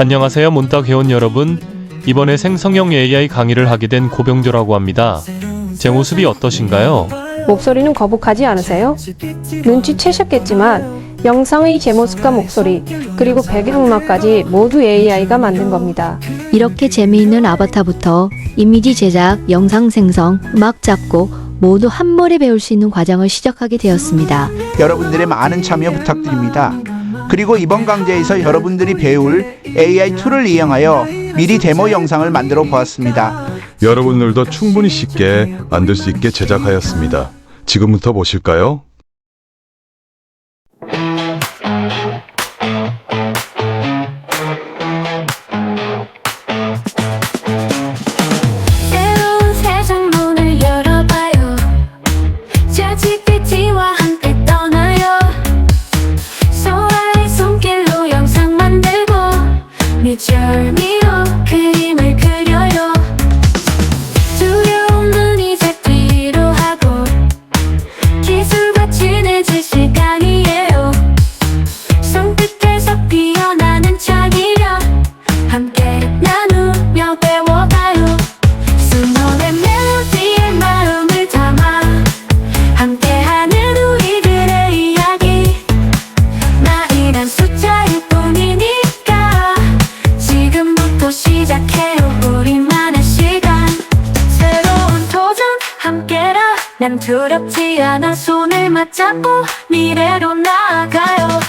안녕하세요 문딱 회원 여러분 이번에 생성형 AI 강의를 하게 된 고병조라고 합니다 제 모습이 어떠신가요? 목소리는 거북하지 않으세요? 눈치채셨겠지만 영상의 제 모습과 목소리 그리고 배경음악까지 모두 AI가 만든 겁니다. 이렇게 재미있는 아바타부터 이미지 제작, 영상 생성, 음악 작곡 모두 한 번에 배울 수 있는 과정을 시작하게 되었습니다. 여러분들의 많은 참여 부탁드립니다. 그리고 이번 강좌에서 여러분들이 배울 AI 툴을 이용하여 미리 데모 영상을 만들어 보았습니다. 여러분들도 충분히 쉽게 만들 수 있게 제작하였습니다. 지금부터 보실까요? 시작해요. 우리만의 시간. 새로운 도전. 함께라. 난 두렵지 않아. 손을 맞잡고 미래로 나아가요